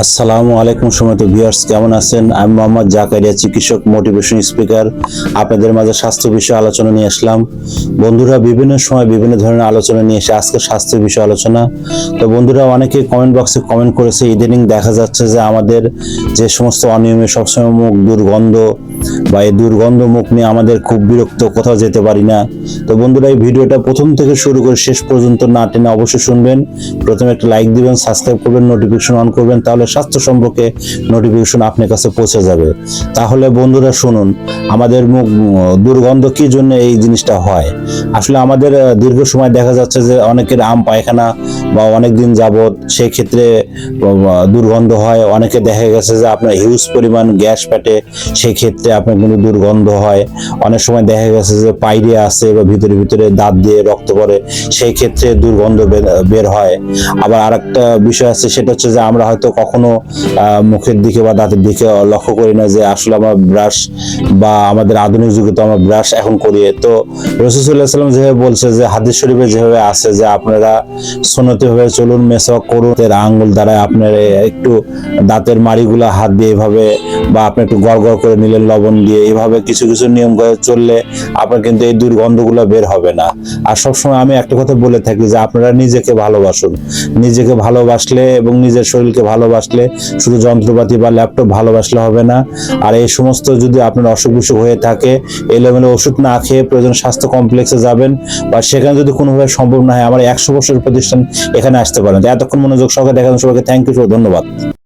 আসসালামু আলাইকুম সময় ভিউয়ার্স, কেমন আছেন? আমি মোহাম্মদ জাকারিয়া, চিকিৎসক, মোটিভেশন স্পিকার। আপনাদের মাঝে স্বাস্থ্য বিষয়ে আলোচনা নিয়ে আসলাম। বন্ধুরা, বিভিন্ন সময় বিভিন্ন ধরনের আলোচনা নিয়ে এসে আজকে স্বাস্থ্য বিষয়ে আলোচনা। তো বন্ধুরা, অনেকে কমেন্ট বক্সে কমেন্ট করেছে, ইদানিং দেখা যাচ্ছে যে আমাদের যে সমস্ত অনিয়মে সবসময় মুখ দুর্গন্ধ বা এই দুর্গন্ধ মুখ নিয়ে আমাদের খুব বিরক্ত, কোথাও যেতে পারি না। তো বন্ধুরা, এই ভিডিওটা প্রথম থেকে শুরু করে শেষ পর্যন্ত না টেনে অবশ্যই শুনবেন। প্রথমে একটা লাইক দিবেন সাবস্ক্রাইব করবেন নোটিফিকেশন অন করবেন, তাহলে স্বাস্থ্য সম্পর্কে নোটিফিকেশন আপনার কাছে পৌঁছে যাবে। তাহলে বন্ধুরা শুনুন, আমাদের মুখ, দুর্গন্ধ কি জন্য এই জিনিসটা হয়? আসলে আমাদের দীর্ঘ সময় দেখা যাচ্ছে যে অনেকের আম পায়খানা বা অনেক দিন যাবত সেই ক্ষেত্রে দুর্গন্ধ হয়। অনেকে দেখা গেছে যে আপনার হিউজ পরিমাণ গ্যাস পেটে সেই ক্ষেত্রে আপনার কিন্তু দুর্গন্ধ হয়। অনেক সময় দেখা গেছে যে পাইরে আছে বা ভিতরে ভিতরে দাঁত দিয়ে রক্ত পড়ে সেই ক্ষেত্রে দুর্গন্ধ বের- বের হয়। আবার আরেকটা বিষয় আছে, সেটা হচ্ছে যে আমরা হয়তো কখনো আহ, মুখের দিকে বা দাঁতের দিকে লক্ষ্য করি না যে আসলে আমরা ব্রাশ বা আমাদের আধুনিক যুগে তো আমরা ব্রাশ এখন করি। তো রসুল্লাহ সাল্লাম যেভাবে বলছে যে হাদিস শরীফে যেভাবে আছে যে আপনারা সনতি ভাবে চলুন মেসওয়াক করুন এর আঙ্গুল দ্বারা আপনার একটু দাঁতের মাড়িগুলো হাত দিয়ে এভাবে বা আপনি একটু গড় গড় করে নিলেন লবণ দিয়ে এভাবে কিছু কিছু নিয়ম করে চললে আপনার কিন্তু এই দুর্গন্ধগুলো বের হবে না। আর সবসময় আমি একটা কথা বলে থাকি যে আপনারা নিজেকে ভালোবাসুন। নিজেকে ভালোবাসলে এবং নিজের শরীরকে ভালোবাসলে, শুধু যন্ত্রপাতি বা ল্যাপটপ ভালোবাসলে হবে না। আর এই সমস্ত যদি আপনার অসুখ বিসুখ হয়ে থাকে এলোমেলো ওষুধ না খেয়ে প্রয়োজন স্বাস্থ্য কমপ্লেক্সে যাবেন বা সেখানে যদি কোনোভাবে সম্ভব না হয়, আমার একশো বছর প্রতিষ্ঠান এখানে আসতে পারেন। এতক্ষণ মনোযোগ সহকারে দেখানোর সবাইকে থ্যাংক ইউ ধন্যবাদ।